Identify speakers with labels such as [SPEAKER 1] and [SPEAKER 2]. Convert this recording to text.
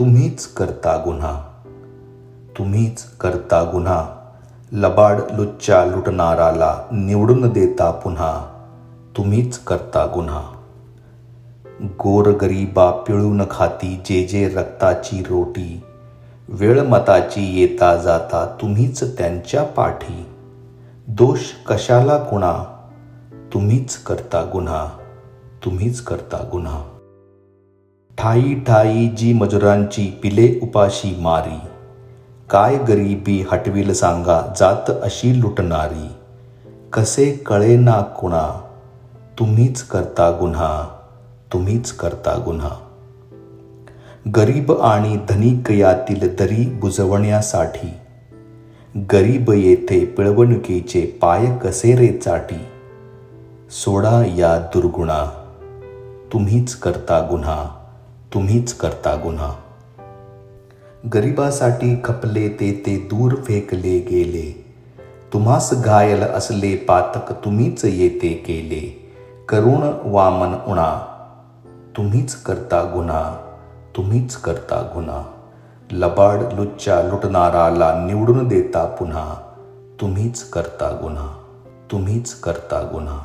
[SPEAKER 1] तुम्हीच करता गुन्हा. तुम्हीच करता गुन्हा. लबाड लुच्चा लुटणाराला निवडून देता पुन्हा. तुम्हीच करता गुन्हा. गोरगरीबा पिळून खाती जे जे रक्ताची रोटी. वेळ मताची येता जाता तुम्हीच त्यांच्या पाठी. दोष कशाला कुणा तुम्हीच करता गुन्हा. तुम्हीच करता गुन्हा. ठाई ठाई जी मजुरांची पिले उपाशी मारी. काय गरिबी हटविल सांगा जात अशी लुटणारी. कसे कळेना कुणा. तुम्हीच करता गुन्हा. तुम्हीच करता गुन्हा. गरीब आणि धनिक यातील दरी बुजवण्यासाठी. गरीब येथे पिळवणुकीचे पाय कसे रे चाटी. सोडा या दुर्गुणा. तुम्हीच करता गुन्हा. तुम्हीच करता गुन्हा. गरिबासाठी खपले ते ते दूर फेकले गेले. तुम्हास घायल असले पातक तुम्हीच येते केले. करुण वामन उणा. तुम्हीच करता गुन्हा. तुम्हीच करता गुन्हा. लबाड लुच्चा लुटणाराला निवडून देता पुन्हा. तुम्हीच करता गुन्हा. तुम्हीच करता गुन्हा.